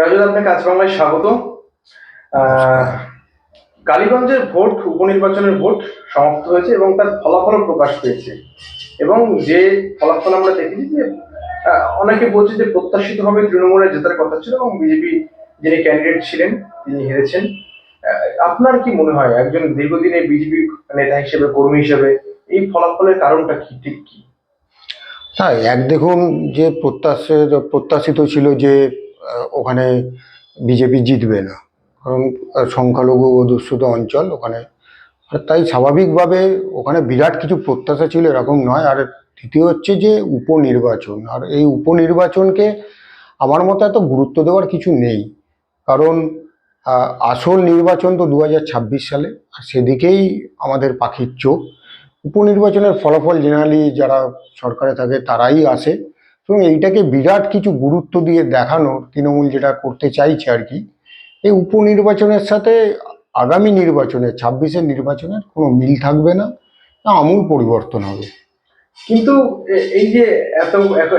রাজু আপনাকে আজ বাংলায় স্বাগত। কালীগঞ্জের ভোট, উপনির্বাচনের ভোট সমাপ্ত হয়েছে এবং তার ফলাফল প্রকাশ পেয়েছে। এবং যে ফলাফল আমরা দেখেছি যে অনেকে বলছে যে প্রত্যাশিতভাবে তৃণমূলের জেতার কথা ছিল এবং বিজেপি যিনি ক্যান্ডিডেট ছিলেন, তিনি হেরেছেন। আপনার কি মনে হয়, একজন দীর্ঘদিনে বিজেপি নেতা হিসেবে, কর্মী হিসেবে, এই ফলাফলের কারণটা কি, ঠিক কি? হ্যাঁ এক দেখুন যে প্রত্যাশিত প্রত্যাশিত ছিল যে ওখানে বিজেপি জিতবে না। কারণ সংখ্যালঘু অধ্যুষিত অঞ্চল ওখানে। তাই স্বাভাবিকভাবে ওখানে বিরাট কিছু প্রত্যাশা ছিল এরকম নয়। আর তৃতীয় হচ্ছে যে উপনির্বাচন। আর এই উপনির্বাচনকে আমার মতে এত গুরুত্ব দেওয়ার কিছু নেই। কারণ আসল নির্বাচন তো দু হাজার ছাব্বিশ সালে। আর সেদিকেই আমাদের পাখির চোখ। উপনির্বাচনের ফলাফল জেনারেলি যারা সরকারে থাকে তারাই আসে। এবং এইটাকে বিরাট কিছু গুরুত্ব দিয়ে দেখানো তৃণমূল যেটা করতে চাইছে আর কি, এই উপনির্বাচনের সাথে আগামী নির্বাচনে ছাব্বিশের নির্বাচনের কোনো মিল থাকবে না আমূল পরিবর্তন হবে। কিন্তু এই যে এত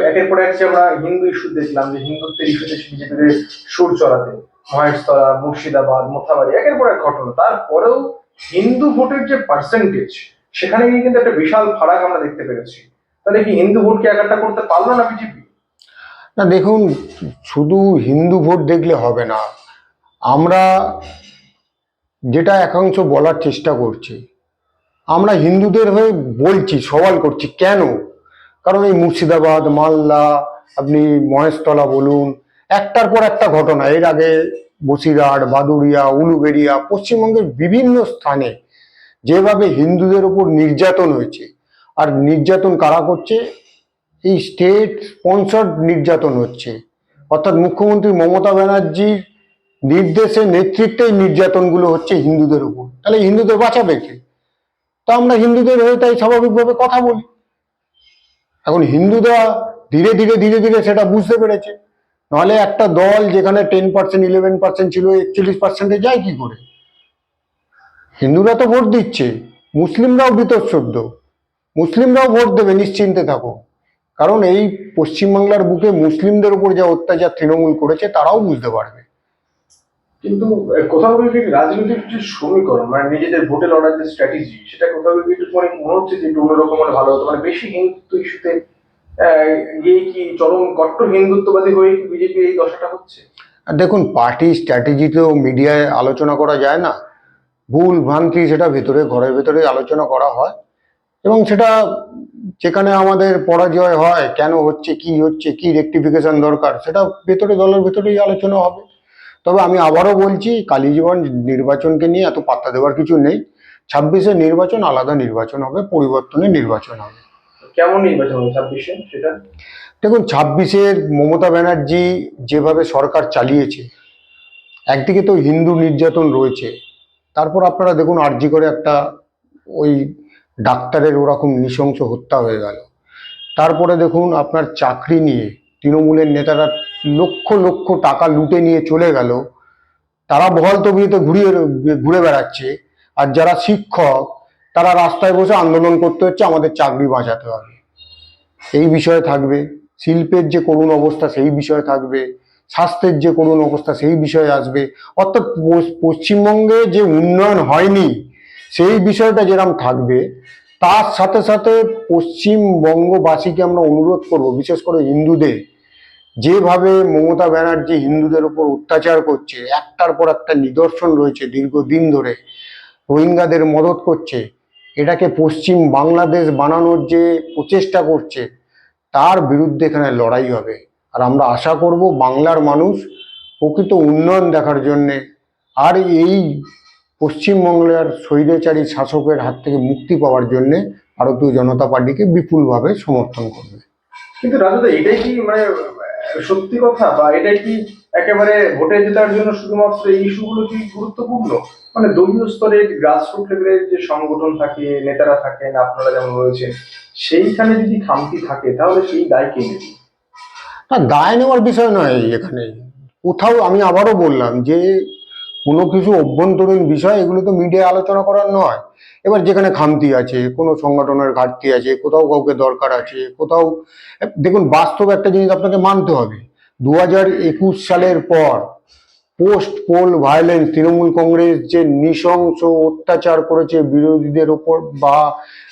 একের পর এক যে আমরা হিন্দু ইস্যু দেখলাম, যে হিন্দুত্বের ইস্যুতে বিজেপির সুর চড়াতে, মহেশতলা, মুর্শিদাবাদ, মোথাবাড়ি, একের পর এক ঘটনা। তারপরেও হিন্দু ভোটের যে পার্সেন্টেজ সেখানে কিন্তু একটা বিশাল ফারাক আমরা দেখতে পেরেছি। তাহলে কি হিন্দু ভোটকে একাটা করতে পারল না বিজেপি? না, দেখুন, শুধু হিন্দু ভোট দেখলে হবে না। আমরা যেটা একাংশ বলার চেষ্টা করছি, আমরা হিন্দুদের হয়ে বলছি, সওয়াল করছি, কেন? কারণ এই মুর্শিদাবাদ, মালদা, আপনি মহেশতলা বলুন, একটার পর একটা ঘটনা। এর আগে বসিরহাট, বাদুড়িয়া, উলুবেড়িয়া, পশ্চিমবঙ্গের বিভিন্ন স্থানে যেভাবে হিন্দুদের উপর নির্যাতন হয়েছে আর নির্যাতন কারা করছে? এই স্টেট স্পন্সর্ড নির্যাতন হচ্ছে। অর্থাৎ মুখ্যমন্ত্রী মমতা ব্যানার্জির নির্দেশে, নেতৃত্বে নির্যাতনগুলো হচ্ছে হিন্দুদের উপর। তাহলে হিন্দুদের বাঁচাবে কে? তো আমরা হিন্দুদের হয়ে তাই স্বাভাবিকভাবে কথা বলি। এখন হিন্দুরা ধীরে ধীরে ধীরে ধীরে সেটা বুঝতে পেরেছে। নাহলে একটা দল যেখানে টেন পার্সেন্ট ইলেভেন পার্সেন্ট ছিল, একচল্লিশ পার্সেন্টে যায় কি করে? হিন্দুরা তো ভোট দিচ্ছে, মুসলিমরাও বিতশ্রদ্ধ। মুসলিমরাও ভোট দেবে নিশ্চিন্তে থাকো। কারণ এই পশ্চিমবাংলার বুকে মুসলিমদের উপর যে অত্যাচার তৃণমূল করেছে তারাও বুঝতে পারবে। কিন্তু কোথাও গিয়ে রাজনৈতিক যে সমীকরণ মানে নিজেদের ভোটে লড়ার যে স্ট্র্যাটেজি সেটা কোথাও গিয়ে একটু মানে মনে হচ্ছে যে একটু অন্যরকম হলে ভালো হতো? মানে বেশি হিন্দুত্ব ইস্যুতে গিয়ে কি চরম কট্টর হিন্দুত্ববাদী হয়ে কি বিজেপি এই দশাটা হচ্ছে? আর দেখুন পার্টি স্ট্র্যাটেজি তো মিডিয়ায় আলোচনা করা যায় না। ভুল ভ্রান্তি সেটা ভেতরে ঘরের ভেতরে আলোচনা করা হয়। এবং সেটা যেখানে আমাদের পরাজয় হয় কেন হচ্ছে কি হচ্ছে কি রেকটিফিকেশন দরকার সেটা ভেতরে দলের ভেতরেই আলোচনা হবে। তবে আমি আবারও বলছি কালীজীবন নির্বাচনকে নিয়ে এত পাত্তা দেওয়ার কিছু নেই। ছাব্বিশে নির্বাচন আলাদা নির্বাচন হবে পরিবর্তনের নির্বাচন হবে। কেমন নির্বাচন হবে ছাব্বিশে সেটা? দেখুন ছাব্বিশের মমতা ব্যানার্জি যেভাবে সরকার চালিয়েছে একদিকে তো হিন্দু নির্যাতন রয়েছে তারপর আপনারা দেখুন আরজি করে একটা ওই ডাক্তারের ওরকম নৃশংস হত্যা হয়ে গেল। তারপরে দেখুন আপনার চাকরি নিয়ে তৃণমূলের নেতারা লক্ষ লক্ষ টাকা লুটে নিয়ে চলে গেল। তারা বহল তবিয়েতে ঘুরিয়ে ঘুরে বেড়াচ্ছে। আর যারা শিক্ষক, তারা রাস্তায় বসে আন্দোলন করতে হচ্ছে, আমাদের চাকরি বাঁচাতে হবে। এই বিষয়ে থাকবে। শিল্পের যে করুণ অবস্থা, সেই বিষয়ে থাকবে। স্বাস্থ্যের যে করুণ অবস্থা, সেই বিষয়ে আসবে। অর্থাৎ পশ্চিমবঙ্গে যে উন্নয়ন হয়নি সেই বিষয়টা যেরকম থাকবে, তার সাথে সাথে পশ্চিমবঙ্গবাসীকে আমরা অনুরোধ করব, বিশেষ করে হিন্দুদের, যেভাবে মমতা ব্যানার্জি হিন্দুদের উপর অত্যাচার করছে, একটার পর একটা নিদর্শন রয়েছে দীর্ঘদিন ধরে, রোহিঙ্গাদের মদত করছে, এটাকে পশ্চিম বাংলাদেশ বানানোর যে প্রচেষ্টা করছে, তার বিরুদ্ধে এখানে লড়াই হবে। আর আমরা আশা করব বাংলার মানুষ প্রকৃত উন্নয়ন দেখার জন্যে, আর এই পশ্চিমবাংলার স্বৈরাচারী শাসকের হাত থেকে মুক্তি পাওয়ার জন্যে ভারতীয় জনতা পার্টিকে বিপুলভাবে সমর্থন করবে। কিন্তু রাজুদা এটাই কি মানে সত্যি কথা? বা এটাই কি একেবারে ভোটে জেতার জন্য শুধুমাত্র এই ইস্যুগুলো কি গুরুত্বপূর্ণ? মানে দলীয় স্তরে গ্রাসরুট লেভেলের যে সংগঠন থাকে নেতারা থাকেন আপনারা যেমন রয়েছেন সেইখানে যদি খামতি থাকে তাহলে সেই দায় কে নেবে? না দায় নেওয়ার বিষয় নয় এখানে। কোথাও আমি আবারও বললাম যে কোনো কিছু অভ্যন্তরীণ বিষয়, এগুলো তো মিডিয়ায় আলোচনা করার নয়। এবার যেখানে খামতি আছে, কোনো সংগঠনের ঘাটতি আছে, কোথাও কাউকে দরকার আছে, কোথাও দেখুন, বাস্তব একটা জিনিস আপনাকে মানতে হবে। দু হাজার একুশ সালের পর post poll violence Trinamool Congress যে নৃশংস অত্যাচার করেছে বিরোধীদের ওপর বা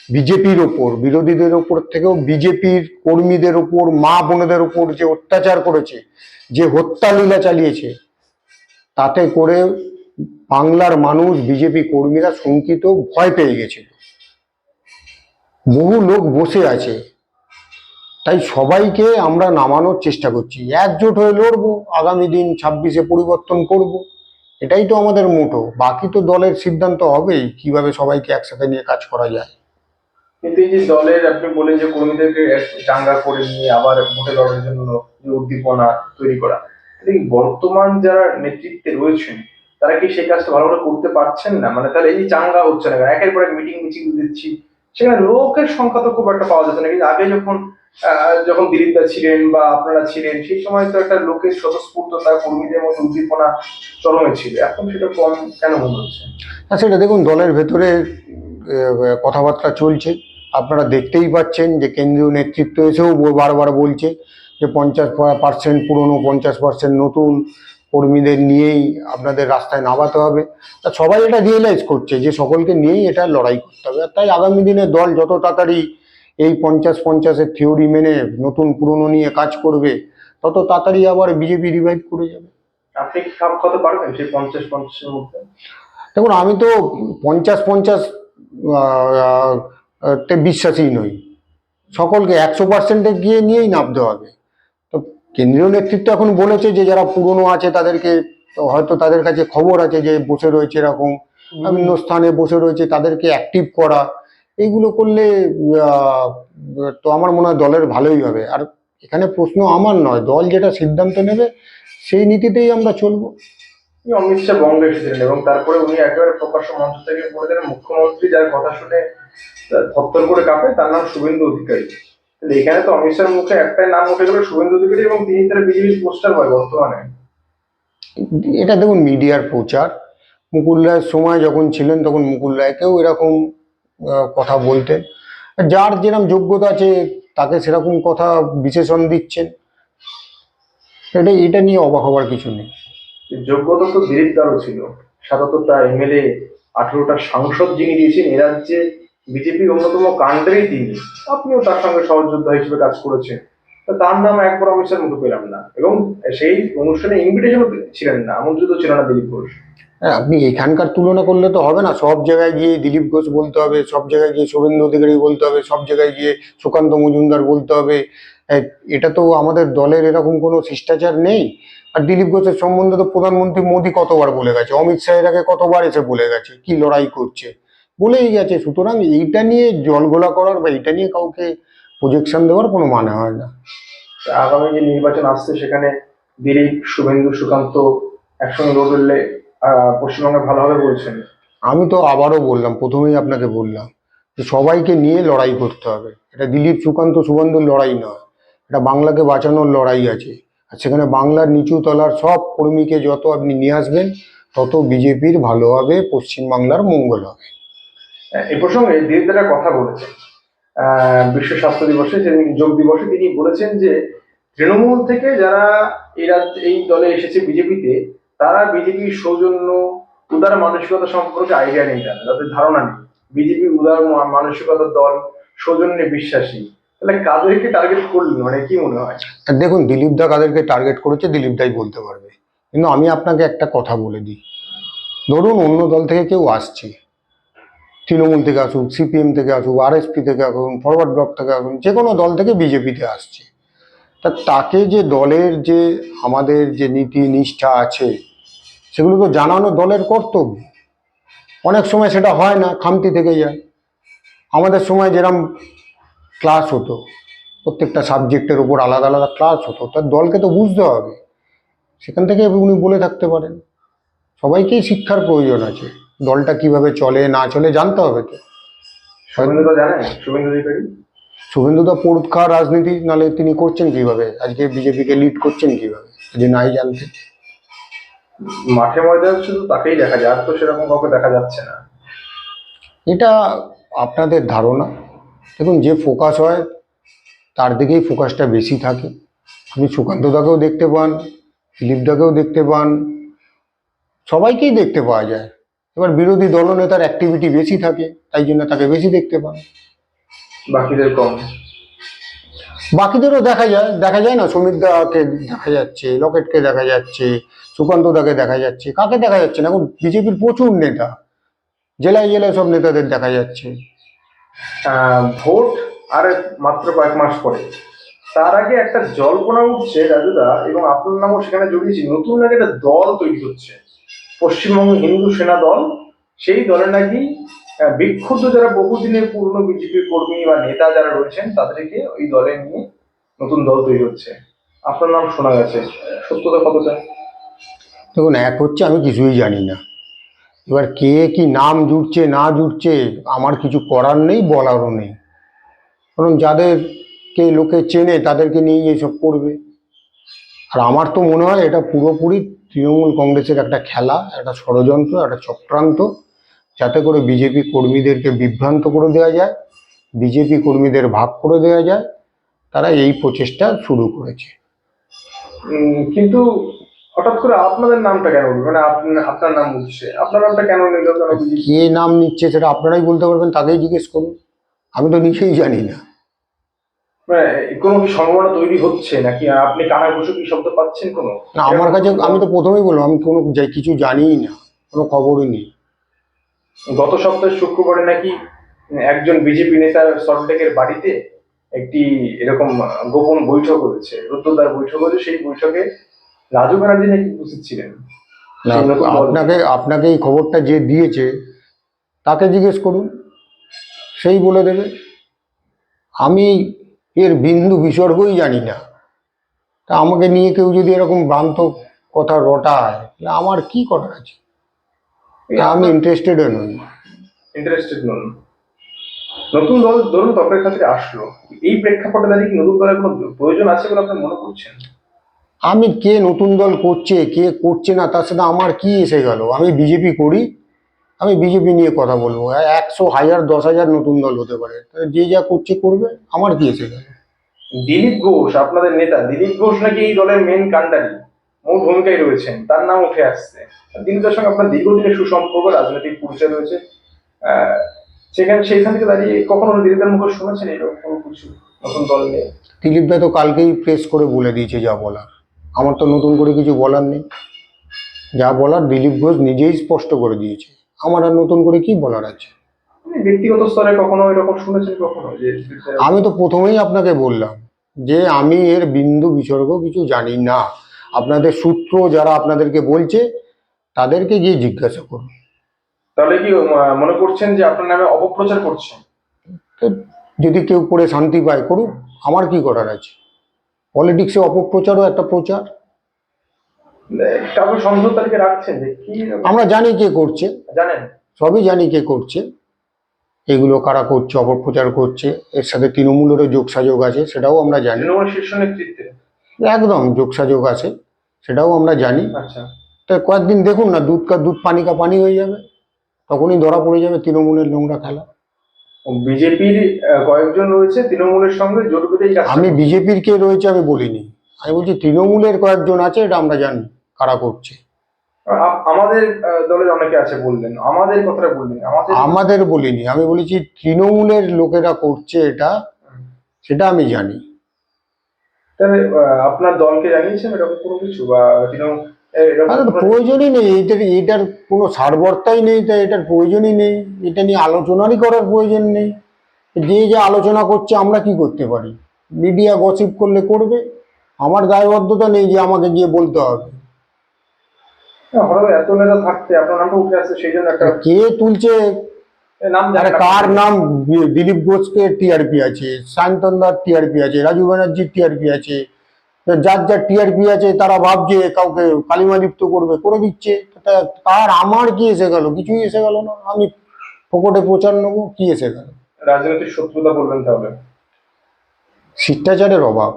বিজেপির ওপর, বিরোধীদের ওপর থেকেও বিজেপির কর্মীদের ওপর, মা বোনেদের ওপর যে অত্যাচার করেছে, যে হত্যা হত্যালীলা চালিয়েছে তাতে করে বাংলার মানুষ, বিজেপি কর্মীরা শঙ্কিত, ভয় পেয়ে গেছিল। বহু লোক বসে আছে। তাই সবাইকে আমরা নামানোর চেষ্টা করছি। একজোট হয়ে লড়বো, আগামী দিন ছাব্বিশে পরিবর্তন করব। এটাই তো আমাদের মোটো। বাকি তো দলের সিদ্ধান্ত হবেই, কীভাবে সবাইকে একসাথে নিয়ে কাজ করা যায়। কিন্তু এই যে দলের, আপনি বলেন যে কর্মীদেরকে চাঙ্গা করে নিয়ে আবার ভোটে লড়ার জন্য উদ্দীপনা তৈরি করা। বর্তমান যারা নেতৃত্বে রয়েছেন, তারা কি সেই কাজটা ভালো করে করতে পারছেন না? মানে তাহলে এই যে চাঙ্গা হচ্ছে না একের পর এক মিটিং মিছিল দিচ্ছি। সেখানে লোকের সংখ্যা তো খুব একটা পাওয়া যাচ্ছে না। কিন্তু আগে যখন যখন দিলীপদা ছিলেন বা আপনারা ছিলেন, সেই সময় তো একটা লোকের স্বতঃস্ফূর্ততা কর্মীদের মধ্যে উদ্দীপনা চরমে ছিল। এখন সেটা কম কেন মনে হচ্ছে? আর সেটা দেখুন, দলের ভেতরে কথাবার্তা চলছে। আপনারা দেখতেই পাচ্ছেন যে কেন্দ্রীয় নেতৃত্ব এসেও বারবার বলছে যে পঞ্চাশ পার্সেন্ট পুরনো পঞ্চাশ পার্সেন্ট নতুন কর্মীদের নিয়েই আপনাদের রাস্তায় নামাতে হবে। তা সবাই এটা রিয়েলাইজ করছে যে সকলকে নিয়েই এটা লড়াই করতে হবে। আর তাই আগামী দিনে দল যত তাড়াতাড়ি এই পঞ্চাশ পঞ্চাশের থিওরি মেনে নতুন পুরনো নিয়ে কাজ করবে তত তাড়াতাড়ি আবার বিজেপি রিভাইভ করে যাবে। আপনি খাপ খাতে পারবেন সেই পঞ্চাশ পঞ্চাশের মধ্যে? দেখুন আমি তো পঞ্চাশ পঞ্চাশ তে বিশ্বাসী নই। সকলকে একশো পার্সেন্টে গিয়ে নিয়েই নামতে হবে। কেন্দ্রীয় নেতৃত্ব এখন বলেছে যে যারা পুরনো আছে তাদেরকে হয়তো তাদের কাছে খবর আছে যে বসে রয়েছে এরকম বিভিন্ন স্থানে বসে রয়েছে তাদেরকে অ্যাক্টিভ করা। এইগুলো করলে তো আমার মনে হয় দলের ভালোই হবে। আর এখানে প্রশ্ন আমার নয় দল যেটা সিদ্ধান্ত নেবে সেই নীতিতেই আমরা চলবো। অমিত শাহ বঙ্গে এসেছিলেন এবং তারপরে উনি একেবারে প্রকাশ্য মঞ্চ থেকে বলে দিলেন মুখ্যমন্ত্রী যার কথা শুনে থত্তর করে কাঁপে তার নাম শুভেন্দু অধিকারী। এখানে তো অমিত শাহের মুখে একটাই নাম উঠে গেল শুভেন্দু অধিকারী এবং তিনি তারা বিজেপির পোস্টার হয় বর্তমানে। এটা দেখুন মিডিয়ার প্রচার। মুকুল রায়ের সময় যখন ছিলেন তখন মুকুল রায়কেও এরকম কথা বলতেন। যার যেরকম যোগ্যতা আছে তাকে সেরকম কথা বিশেষণ দিচ্ছেন। এটা এটা নিয়ে অবাক হওয়ার কিছু নেই। যোগ্যতা তো দিলীপ দারও ছিল সাতাত্তরটা এমএলএ আঠেরোটা সাংসদ যিনি দিয়েছেন এ রাজ্যে বিজেপির অন্যতম কাণ্ডারই তিনি। আপনিও তার সঙ্গে সহযোদ্ধা হিসেবে কাজ করেছেন। তার নাম একবার অমিত মুখে পেলাম না। এবং সেই অনুষ্ঠানে ইনভিটেশনও ছিলেন না, আমন্ত্রিত ছিল না দিলীপ ঘোষ। হ্যাঁ আপনি এখানকার তুলনা করলে তো হবে না। সব জায়গায় গিয়ে দিলীপ ঘোষ বলতে হবে, সব জায়গায় গিয়ে শুভেন্দু অধিকারী বলতে হবে, সব জায়গায় গিয়ে সুকান্ত মজুমদার বলতে হবে। এটা তো আমাদের দলের এরকম কোনো শিষ্টাচার নেই। আর দিলীপ ঘোষের সম্বন্ধে তো প্রধানমন্ত্রী মোদী কতবার বলে গেছে? অমিত শাহের আগে কতবার এসে বলে গেছে? কি লড়াই করছে? বলেই গেছে সুতরাং এইটা নিয়ে জলগোলা করার বা এইটা নিয়ে কাউকে প্রজেকশন দেওয়ার কোনো মানে হয় না। আগামী যে নির্বাচন আসছে সেখানে দিলীপ শুভেন্দু সুকান্ত একসঙ্গে লড়লে পশ্চিমবঙ্গে ভালো হবে বলছেন? আমি তো আবারও বললাম প্রথমেই আপনাকে বললাম যে সবাইকে নিয়ে লড়াই করতে হবে। এটা দিলীপ সুকান্ত সুবন্ধুর লড়াই নয় এটা বাংলাকে বাঁচানোর লড়াই আছে। আর সেখানে বাংলার নিচু তলার সব কর্মীকে যত আপনি নিয়ে আসবেন তত বিজেপির ভালো হবে পশ্চিমবাংলার মঙ্গল হবে। এই প্রসঙ্গে দিলীপ দাদা কথা বলেছেন। বিশ্ব স্বাস্থ্য দিবসে যে যোগ দিবসে তিনি বলেছেন যে, তৃণমূল থেকে যারা এই রাজ্য এই দলে এসেছে বিজেপিতে, তারা বিজেপির সৌজন্য, উদার মানসিকতা সম্পর্কে আইডিয়া নেই তাদের তাদের ধারণা নেই। বিজেপি উদার মানসিকতার দল, সৌজন্যে বিশ্বাসী। তাহলে কাদেরকে টার্গেট করলেন মানে কি মনে হয়? দেখুন, দিলীপ দা কাদেরকে টার্গেট করেছে, দিলীপ দাই বলতে পারবে। কিন্তু আমি আপনাকে একটা কথা বলে দিই। ধরুন অন্য দল থেকে কেউ আসছে তৃণমূল থেকে আসুক সিপিএম থেকে আসুক, আরএসপি থেকে আসুন ফরওয়ার্ড ব্লক থেকে আসুন, যে কোনো দল থেকে বিজেপিতে আসছে। তা তাকে যে দলের যে আমাদের যে নীতি নিষ্ঠা আছে, সেগুলো তো জানানো দলের কর্তব্য। অনেক সময় সেটা হয় না, খামতি থেকে যায়। আমাদের সময় যেরকম ক্লাস হতো, প্রত্যেকটা সাবজেক্টের উপর আলাদা আলাদা ক্লাস হতো তার দলকে তো বুঝতে হবে। সেখান থেকে উনি বলে থাকতে পারেন। সবাইকেই শিক্ষার প্রয়োজন আছে। দলটা কীভাবে চলে না চলে জানতে হবে তো। শুভেন্দুদা পরীক্ষা রাজনীতি নালে তিনি করছেন কীভাবে? আজকে বিজেপিকে লিড করছেন কীভাবে? যদি নাই জানতেন মাঠে ময়দানে শুধু তাকেই দেখা যায় আর তো সেরকম কাউকে দেখা যাচ্ছে না। এটা আপনাদের ধারণা। দেখুন যে ফোকাস হয় তার দিকেই ফোকাসটা বেশি থাকে। আপনি সুকান্তদাকেও দেখতে পান দিলীপদাকেও দেখতে পান সবাইকেই দেখতে পাওয়া যায়। এবার বিরোধী দলনেতার অ্যাক্টিভিটি বেশি থাকে তাই জন্য তাকে বেশি দেখতে পান। বাকিদের কম। বাকিদেরও দেখা যায় দেখা যায় না? সমীরদাকে দেখা যাচ্ছে লকেটকে দেখা যাচ্ছে সুকান্তদাকে দেখা যাচ্ছে। কাকে দেখা যাচ্ছে না? এখন বিজেপির প্রচুর নেতা জেলায় জেলায় সব নেতাদের দেখা যাচ্ছে। ভোট আর মাত্র কয়েক মাস পরে। তার আগে একটা জল্পনা উঠছে রাজুদা এবং আপনার নামও সেখানে জড়িয়েছি। নতুন নাকি একটা দল তৈরি হচ্ছে। পশ্চিমবঙ্গ হিন্দু সেনা দল, সেই দলে নাকি বিক্ষুব্ধ যারা বহুদিনের পুরনো বিজেপি কর্মী বা নেতা যারা রয়েছেন, তাদেরকে ওই দলে নিয়ে নতুন দল তৈরি হচ্ছে। আপনার নাম শোনা গেছে। সত্যতা কতটা? দেখুন, এক হচ্ছে আমি কিছুই জানি না। এবার কে কি নাম জুটছে, না জুটছে, আমার কিছু করার নেই, বলারও নেই। কারণ যাদেরকে লোকে চেনে, তাদেরকে নিয়ে এসব করবে। আর আমার তো মনে হয় এটা পুরোপুরি তৃণমূল কংগ্রেসের একটা খেলা একটা ষড়যন্ত্র একটা চক্রান্ত যাতে করে বিজেপি কর্মীদেরকে বিভ্রান্ত করে দেওয়া যায় বিজেপি কর্মীদের ভাগ করে দেওয়া যায় তারা এই প্রচেষ্টা শুরু করেছে। কিন্তু হঠাৎ করে আপনাদের নামটা কেন মানে আপনার নাম বলছে আপনার নামটা কেন নিল? কে নাম নিচ্ছে সেটা আপনারাই বলতে পারবেন তাকেই জিজ্ঞেস করুন। আমি তো নিজেই জানি না। কোনো কি সম্ভাবনা তৈরি হচ্ছে? নাকি আপনি কানা কি শব্দ পাচ্ছেন কোনো? না আমার কাছে আমি তো প্রথমেই বললাম আমি কোনো কিছু জানিই না কোনো খবরই নেই। গত সপ্তাহে শুক্রবারে নাকি একজন বিজেপি নেতার সল্টলেকের বাড়িতে একটি এরকম গোপন বৈঠক হয়েছে রুদ্রদার বৈঠক হয়েছে সেই বৈঠকে রাজু ব্যানার্জি নাকি উপস্থিত ছিলেন। আপনাকে আপনাকে এই খবরটা যে দিয়েছে তাকে জিজ্ঞেস করুন সেই বলে দেবে। আমি এর বিন্দু বিসর্গই জানি না। তা আমাকে নিয়ে কেউ যদি এরকম ভ্রান্ত কথা রটায় তাহলে আমার কি করার আছে? আমি ইন্টারেস্টেডও নই। ইন্টারেস্টেড নন। নতুন দল ধরুন কাছে আসলো। এই প্রেক্ষাপটে দাঁড়িয়ে কি নতুন দলের কোনো প্রয়োজন আছে বলে আপনি মনে করছেন? আমি কে নতুন দল করছে কে করছে না তার সাথে আমার কি এসে গেল? আমি বিজেপি করি আমি বিজেপি নিয়ে কথা বলব। একশো হাজার দশ হাজার নতুন দল হতে পারে। যে যা করছে করবে আমার কি এসে গেল দিলীপ ঘোষ আপনাদের নেতা। দিলীপ ঘোষ নাকি এই দলের মেন কান্ডারি মূল ভূমিকায় রয়েছেন। তার নাম উঠে আসছে। দিলীপের সঙ্গে আপনার দীর্ঘদিনের সুসম্পর্ক রাজনৈতিক পরিচয় রয়েছে। সেখানে সেইখান থেকে দাঁড়িয়ে কখনো দিলীপের মুখে শুনেছেন এরকম কোনো কিছু নতুন দল নিয়ে? দিলীপ দা তো কালকেই প্রেস করে বলে দিয়েছে যা বলার। আমার তো নতুন করে কিছু বলার নেই। যা বলার দিলীপ ঘোষ নিজেই স্পষ্ট করে দিয়েছে। আমার আর নতুন করে কি বলার আছে? ব্যক্তিগত স্তরে কখনো এরকম শুনেছেন কখনো যে আমি তো প্রথমেই আপনাকে বললাম যে আমি এর বিন্দু বিসর্গ কিছু জানি না। আপনাদের সূত্র যারা আপনাদেরকে বলছে তাদেরকে গিয়ে জিজ্ঞাসা করুন। তাহলে কি মনে করছেন যে আপনার নামে অপপ্রচার করছে তো যদি কেউ করে শান্তি পায় করুক আমার কি করার আছে? পলিটিক্সে অপপ্রচারও একটা প্রচার। রাখছেন যে কি আমরা জানি কে করছে। জানেন? সবই জানি কে করছে। এগুলো কারা করছে অপপ্রচার করছে এর সাথে তৃণমূলেরও যোগসাযোগ আছে সেটাও আমরা জানি। তৃণমূল শীর্ষ নেতৃত্বে? একদম যোগসাযোগ আছে সেটাও আমরা জানি। আচ্ছা। তো কয়েকদিন দেখুন না দুধ কা দুধ পানি কা পানি হয়ে যাবে তখনই ধরা পড়ে যাবে তৃণমূলের নোংরা খেলা। বিজেপির কয়েকজন রয়েছে তৃণমূলের সঙ্গে জোট বেঁধে আমি বিজেপির কে রয়েছে আমি বলিনি। আমি বলছি তৃণমূলের কয়েকজন আছে এটা আমরা জানি। কারা করছে? আমাদের দলের অনেকে আছে বললেন। আমাদের কথাটা বললেন। আমাদের আমাদের বলিনি। আমি বলেছি তৃণমূলের লোকেরা করছে এটা সেটা আমি জানি। তাহলে আপনার দলকে জানিয়েছেন এরকম কোনো কিছু? বা তৃণমূল প্রয়োজনই নেই। এটার এটার কোনো সারবর্তাই নেই তাই এটার প্রয়োজনই নেই। এটা নিয়ে আলোচনারই করার প্রয়োজন নেই। যে যে আলোচনা করছে আমরা কি করতে পারি? মিডিয়া গসিপ করলে করবে। আমার দায়বদ্ধতা নেই যে আমাকে গিয়ে বলতে হবে। কে তুলছে? নাম আরে কার নাম? দিলীপ ঘোষকে টিআরপি আছে সায়ন্তনদার টিআরপি আছে রাজু ব্যানার্জির টিআরপি আছে। যার যার টিআরপি আছে তারা ভাবছে কাউকে কালিমা লিপ্ত করবে করে দিচ্ছে। তার আমার কি এসে গেল? কিছুই এসে গেল না। আমি ফোকটে প্রচার নেব কি এসে গেল? রাজনৈতিক শত্রুতা বলবেন তাহলে। শিষ্টাচারের অভাব।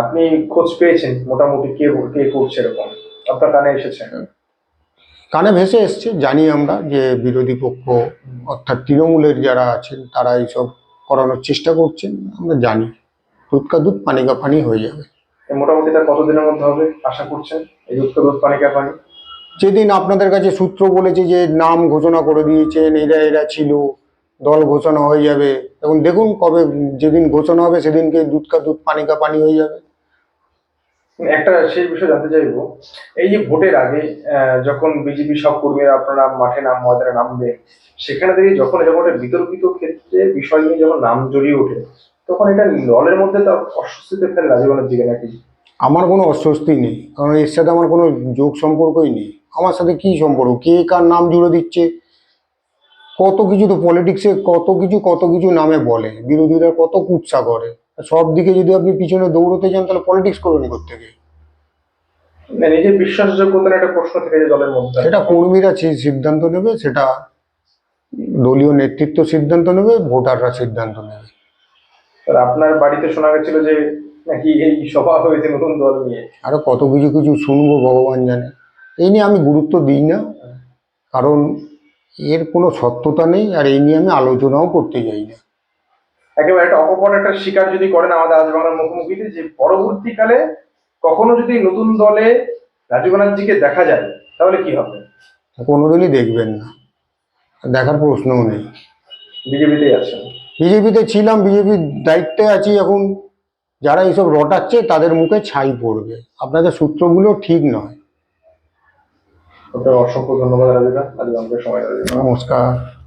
আপনি খোঁজ পেয়েছেন মোটামুটি কে কে করছে এরকম? আপনার কানে এসেছে? কানে ভেসে এসছে জানি আমরা যে বিরোধী পক্ষ অর্থাৎ তৃণমূলের যারা আছেন তারা এইসব করানোর চেষ্টা করছেন আমরা জানি। দুধ কা দুধ পানি কা পানি হয়ে যাবে। মোটামুটি তার কতদিনের মধ্যে হবে আশা করছেন? এই দুধ দুধ পানি কা পানি? যেদিন আপনাদের কাছে সূত্র বলেছে যে নাম ঘোষণা করে দিয়েছেন এরা এরা ছিল দল ঘোষণা হয়ে যাবে। এখন দেখুন কবে যেদিন ঘোষণা হবে সেদিনকে দুধ কা দুধ পানি কা পানি হয়ে যাবে। একটা সেই বিষয় জানতে চাইব, এই যে ভোটের আগে যখন বিজেপি সব কর্মীরা আপনারা মাঠে নাম, ময়দানে নামবে, সেখানে থেকে যখন এরকম একটা বিতর্কিত ক্ষেত্রে বিষয় নিয়ে যখন নাম জড়িয়ে ওঠে, তখন এটা দলের মধ্যে তার অস্বস্তিতে ফেলে রাজীবনের দিকে নাকি? আমার কোনো অস্বস্তি নেই, কারণ এর সাথে আমার কোনো যোগ সম্পর্কই নেই। আমার সাথে কি সম্পর্ক? কে কার নাম জুড়ে দিচ্ছে? কত কিছু তো পলিটিক্সে কত কিছু কত কিছু নামে বলে। বিরোধীরা কত কুৎসা করে। সব দিকে যদি আপনি পিছনে দৌড়তে চান তাহলে পলিটিক্স করবেন থেকে নিজের বিশ্বাসযোগ্যতার একটা প্রশ্ন থেকে দলের মধ্যে সেটা কর্মীরা সিদ্ধান্ত নেবে সেটা দলীয় নেতৃত্ব সিদ্ধান্ত নেবে ভোটাররা সিদ্ধান্ত নেবে। আর আপনার বাড়িতে শোনা গেছিল যে নাকি এই সভা হয়েছে নতুন দল নিয়ে। আরও কত কিছু কিছু শুনব ভগবান জানে। এই নিয়ে আমি গুরুত্ব দিই না কারণ এর কোনো সত্যতা নেই আর এই নিয়ে আমি আলোচনাও করতে যাই না। একেবারে একটা অকপট একটা শিকার যদি করেন আমাদের আজ বাংলার মুখোমুখিতে যে পরবর্তীকালে কখনো যদি নতুন দলে রাজীব ব্যানার্জিকে দেখা যায় তাহলে কি হবে? কোনোদিনই দেখবেন না। দেখার প্রশ্নও নেই। বিজেপিতেই আছেন। বিজেপিতে ছিলাম বিজেপির দায়িত্বে আছি এখন। যারা এইসব রটাচ্ছে তাদের মুখে ছাই পড়বে। আপনাদের সূত্রগুলো ঠিক নয়। অসংখ্য ধন্যবাদ রাজীব আজ আমাদের সময় নমস্কার।